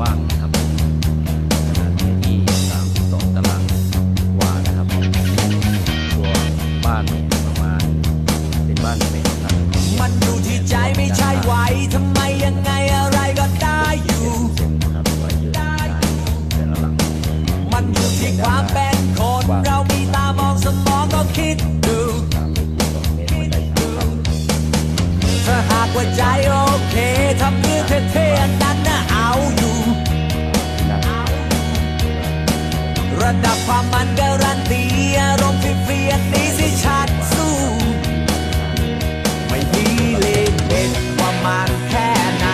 ว่างนะครับที่สามสองตารางวานะครับตัวบ้านประมาณเป็นบ้านเป็นหลังมันดู ความมันการันตีอารมณ์ฟรีๆอันนี้สิชัดสู้ ไม่มีเลนเด็ดว่ามันแค่ไหน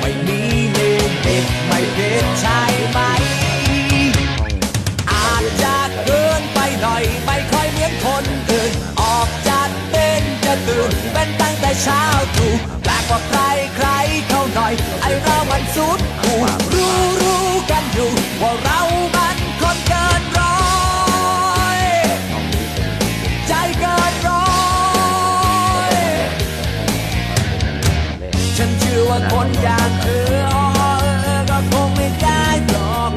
ไม่มีเลนเด็ดไม่เด็ดใช่ไหม อาจจะเกินไปหน่อย ไม่ค่อยเหมือนคนอื่น ออกจากเต้นจะตื่นเป็นตั้งแต่เช้าตรู่แปลก ว่าคนอย่างเธออ๋อเออก็คงไม่ได้หรอก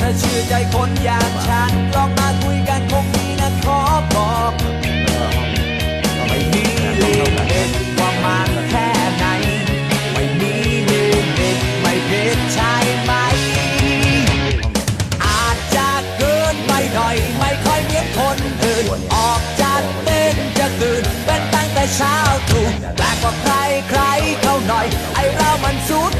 ถ้าเชื่อใจคนอย่างฉันลองมาคุยกันคงดีนะขอบอกไม่มีเลขเด็ดว่ามันแค่ไหน ไม่มีเลขเด็ดไม่เด็ดใช่ไหม อาจจะเกินไปหน่อย ไม่ค่อยเหมือนคนอื่นออกจากเต้นจะตื่นเป็น แต่เช้าตรู่แปลกกว่าใครใครเขาหน่อย ไอเรามันสุด